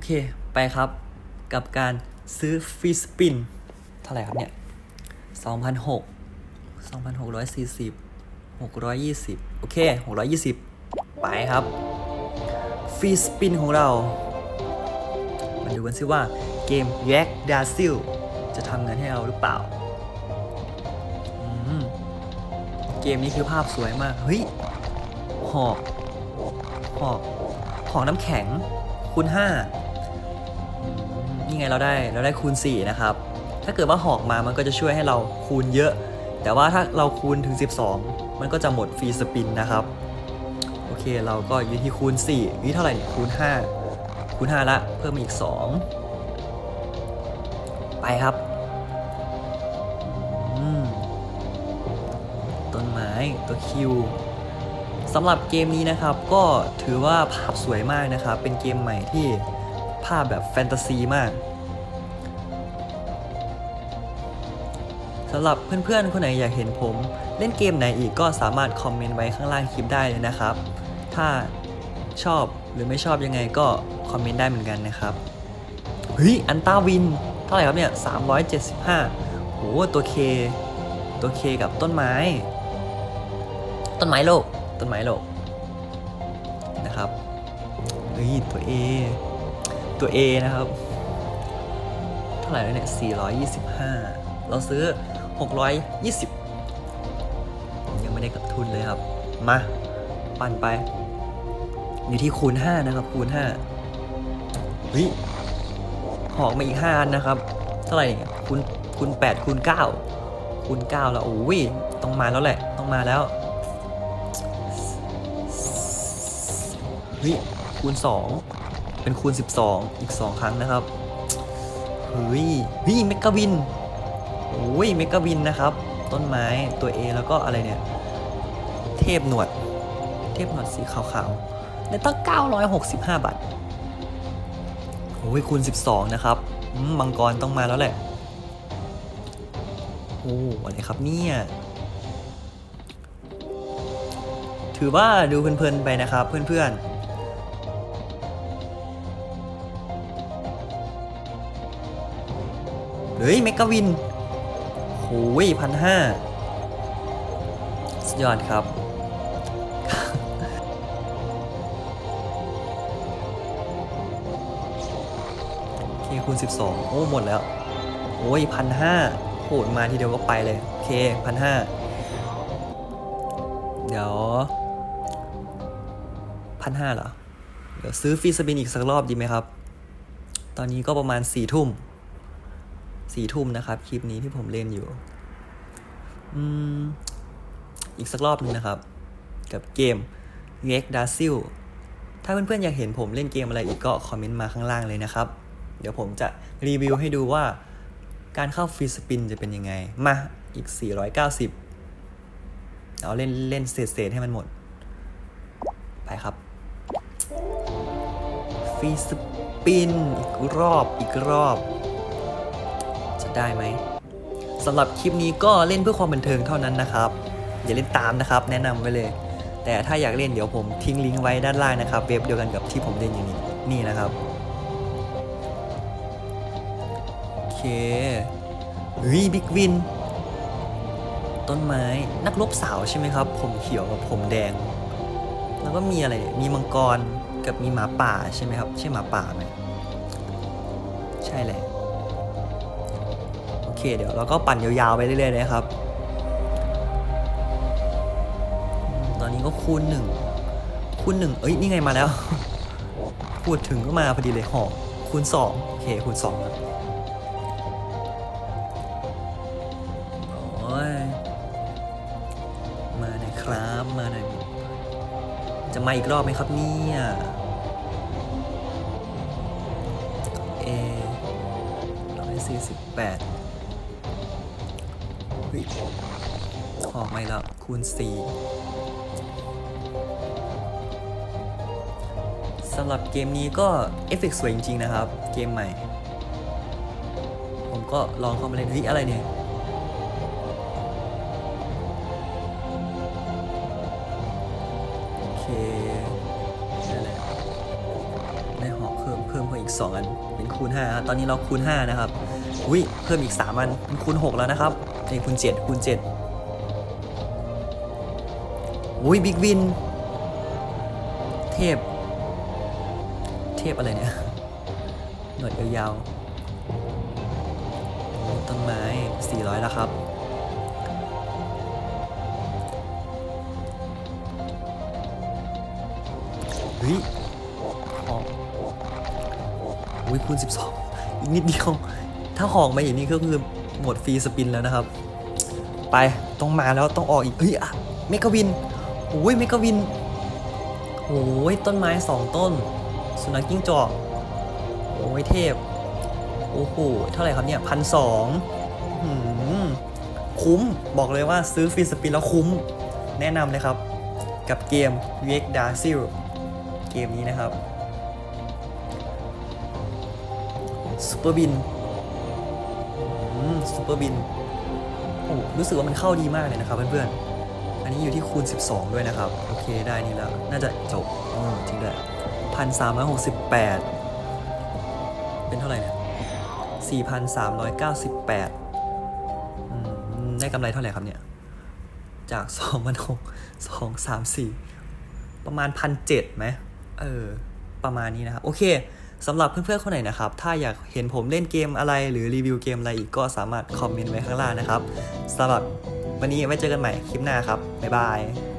อเค ไปครับ กับการซื้อฟรีสปิน เท่าไหร่ครับเนี่ย2,006 2,640 620 โอเค 620 ไปครับฟรีสปินของเรา มาดูกันซิว่าเกมแยกดาซิล จะทำเงานให้เราหรือเปล่า เกมนี้คือภาพสวยมาก เฮ้ย หอก หอก หอกน้ำแข็งคูณ5 นี่ไงเราได้เราได้คูณ 4 นะครับ ถ้าเกิดว่าหอกมามันก็จะช่วยให้เราคูณเยอะ แต่ว่าถ้าเราคูณถึง 12 มันก็จะหมดฟรีสปินนะครับ โอเคเราก็ยู่ที่คูณ4นี่เท่าไหร่เนี่ยคูณ 5 คูณ 5 ละ เพิ่มมาอีก 2 ไปครับต้นไม้ตัวคิวสำหรับเกมนี้นะครับ ก็ถือว่าภาพสวยมากนะครับ เป็นเกมใหม่ที่ ภาพแบบแฟนตาซีมากสำหรับเพื่อนๆ คนไหนอยากเห็นผม เล่นเกมไหนอีกก็สามารถคอมเมนต์ไว้ข้างล่างคลิปได้เลยนะครับ ถ้าชอบหรือไม่ชอบยังไงก็คอมเมนต์ได้เหมือนกันนะครับ เฮ้ย อันต้าวิน เท่าไหร่ครับเนี่ย 375โหตัวเค ตัวเคกับต้นไม้ ต้นไม้โลก ต้นไม้โลกนะครับ เฮ้ย ตัว A ตัว A นะครับ เท่าไหร่แล้วเนี่ย 425 เราซื้อ 620 ยังไม่ได้กับทุนเลยครับ มา ปั่นไป อยู่ที่คูณ 5 นะครับ คูณ 5 เฮ้ย หอกมาอีก 5 อันนะครับ เท่าไหร่เนี่ยคูณคูณ8คูณ9คูณ9แล้ว โอ้ย ต้องมาแล้วแหละ ต้องมาแล้วเฮ้ยคูณ2 เป็นคูณ 12 อีก 2 ครั้งนะครับเฮ้ยเฮ้ยเมกาวินโอ้ยเมกาวินนะครับ ต้นไม้ตัว A แล้วก็อะไรเนี่ย เทพหนวด เทพหนวดสีขาวๆได้ตั้ง 965 บาทโอ้ยคูณ 12 นะครับมมังกรต้องมาแล้วแหละโอ้อะไรครับเนี่ยถือว่าดูเพลินๆไปนะครับเพื่อนๆ เฮ้ยเมกาวินโอ้ยพันห้าสุดยอดครับ โอเคคูณ 12 โอ้ หมดแล้ว โอ้ยพันห้าโหดมาทีเดียวก็ไปเลย โอเคพันห้าเดี๋ยวพันห้าเหรอ เดี๋ยวซื้อฟีสปินอีกสักรอบดีไหมครับ ตอนนี้ก็ประมาณสี่ทุ่ม สี่ทุ่มนะครับ คลิปนี้ที่ผมเล่นอยู่ อืม อีกสักรอบหนึงนะครับ กับเกม r e x d a s i l ถ้าเพื่อนๆอยากเห็นผมเล่นเกมอะไรอีกก็คอมเมนต์มาข้างล่างเลยนะครับ เดี๋ยวผมจะรีวิวให้ดูว่าการเข้าฟรีสปินจะเป็นยังไง มาอีก 490 เอาเล่นเล่นเศษๆให้มันหมด ไปครับฟรีสปินอีกรอบอีกรอบ จะได้ไหมสำหรับคลิปนี้ก็เล่นเพื่อความบันเทิงเท่านั้นนะครับ อย่าเล่นตามนะครับ แนะนำไว้เลย แต่ถ้าอยากเล่นเดี๋ยวผมทิ้งลิงก์ไว้ด้านล่างนะครับ เว็บเดียวกันกับที่ผมเล่นอยู่นี่นี่นะครับโอเคเฮ้ยบิ๊กวินต้นไม้นักรบสาวใช่ไหมครับ ผมเขียวกับผมแดง แล้วก็มีอะไรมีมังกรกับมีหมาป่าใช่ไหมครับ ใช่หมาป่าไหมใช่แหละ เคเดี๋ยวเราก็ปั่นยาวๆไปเรื่อยๆเลยครับ ตอนนี้ก็คูณหนึ่งคูณหนึ่งเอ้ยนี่ไงมาแล้ว พูดถึงก็มาพอดีเลยหอกคูณสองโอเคคูณสองครับมาหน่อยครับมาหน่อยจะมาอีกรอบไหมครับเนี่ยเอร้อยสี่สิบแปด ออกไม่แล้วคูณสี่สำหรับเกมนี้ก็เอฟเฟกสวยจริงๆนะครับ เกมใหม่ ผมก็ลองเข้ามาเล่นเฮ้ยอะไรเนี่ยโอเคได้แล้วได้หอกเพิ่มเพิ่มเพิ่มอีกอีก 2 อัน เป็นคูณ5ตอนนี้เราคูณ 5 นะครับ อุ้ยเพิ่มอีก 3 อัน เป็นคูณ 6 แล้วนะครับ นี่คูณ7คูณ7อุ้ยบิ๊กวิน เทพ เทพอะไรเนี่ย หนวดยาวๆ ต้นไม้ 400 แล้วครับเฮ้ยอกอุ้ยคูณ12 อีกนิดเดียว ถ้าหอกมาอย่างนี้ก็คือ หมดฟรีสปินแล้วนะครับ ไปต้องมาแล้วต้องออกอีกเฮ้ยอะเมกะวินโอ้ยเมกะวินโอ้ยต้นไม้สองต้น สุนัขจิ้งจอกโอ้ยเทพโอ้โหเท่าไหร่ครับเนี่ยพันสองคุ้มบอกเลยว่าซื้อฟรีสปินแล้วคุ้มแนะนำเลยครับ กับเกม VX d a r s i l เกมนี้นะครับซูเปอร์บิน เปอร์บินโอ้รู้สึกว่ามันเข้าดีมากเลยนะครับเพื่อนๆ อันนี้อยู่ที่คูณ 12 ด้วยนะครับ โอเคได้นี่แล้ว น่าจะจบอ๋อจริงด้วยพันสามร้อยหกสิบแปดเป็นเท่าไหร่เนี่ยสี่พันสามร้อยเก้าสิบแปดได้กำไรเท่าไหร่ครับเนี่ย จากสองพันหกสองสามสี่ประมาณพันเจ็ดไหมเออ ประมาณนี้นะครับ โอเค สำหรับเพื่อนๆคนไหนนะครับ ถ้าอยากเห็นผมเล่นเกมอะไรหรือรีวิวเกมอะไรอีกก็สามารถคอมเมนต์ไว้ข้างล่างนะครับสำหรับวันนี้ไว้เจอกันใหม่คลิปหน้าครับบ๊ายบาย